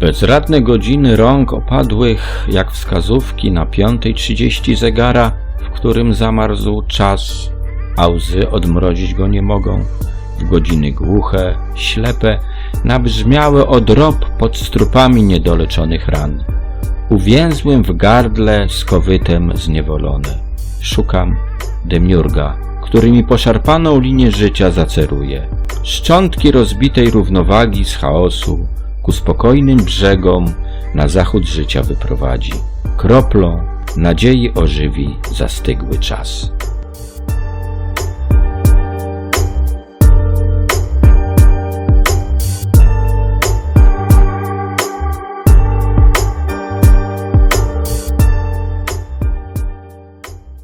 Bezradne godziny rąk opadłych, jak wskazówki na piątej trzydzieści zegara, w którym zamarzł czas, a łzy odmrozić go nie mogą. W godziny głuche, ślepe, nabrzmiałe od rob pod strupami niedoleczonych ran. Uwięzłem w gardle z kowytem zniewolony. Szukam demiurga, który mi poszarpaną linię życia zaceruje. Szczątki rozbitej równowagi z chaosu ku spokojnym brzegom na zachód życia wyprowadzi. Kroplą nadziei ożywi zastygły czas.